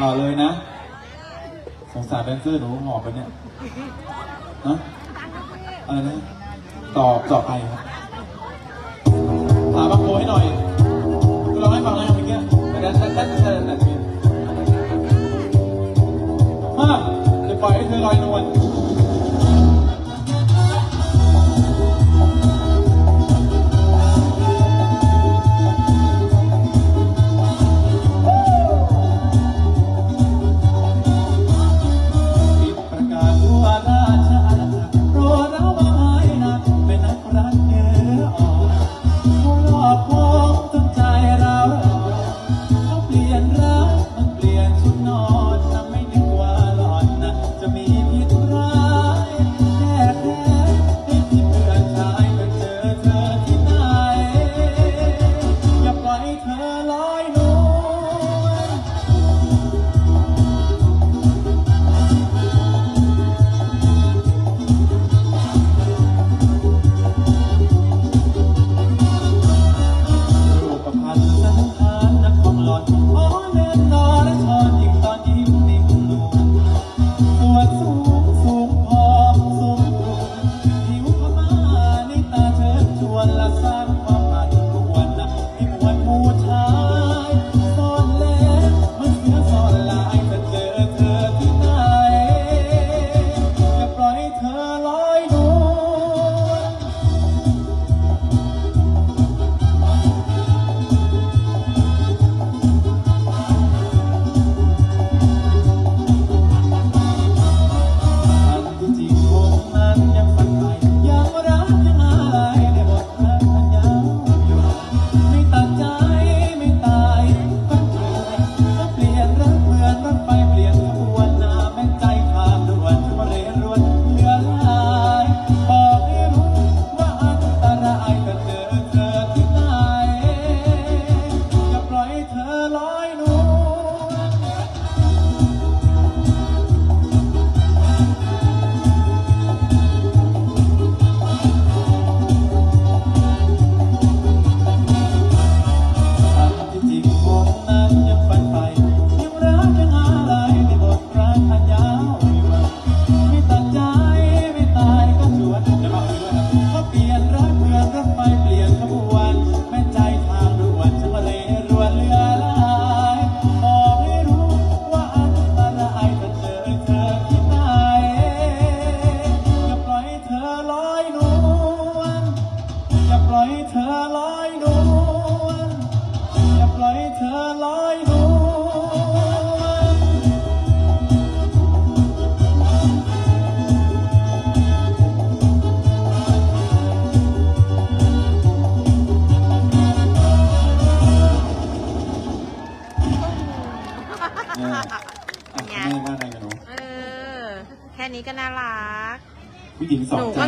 ต่อเลยนะ สงสารแดนเซอร์หนูหอบไปเนี่ยนะอะไรนะตอบต่อไปครับหาบังโกให้หน่อยคุณลองให้ฟังนะครับเมื่อกี้แต่แต่แต่แต่แต่แต่ห้าจะปล่อยให้เธอลอยนวล Oh. แแค่นี้ก็น่ารัก ผู้หญิงสองใจ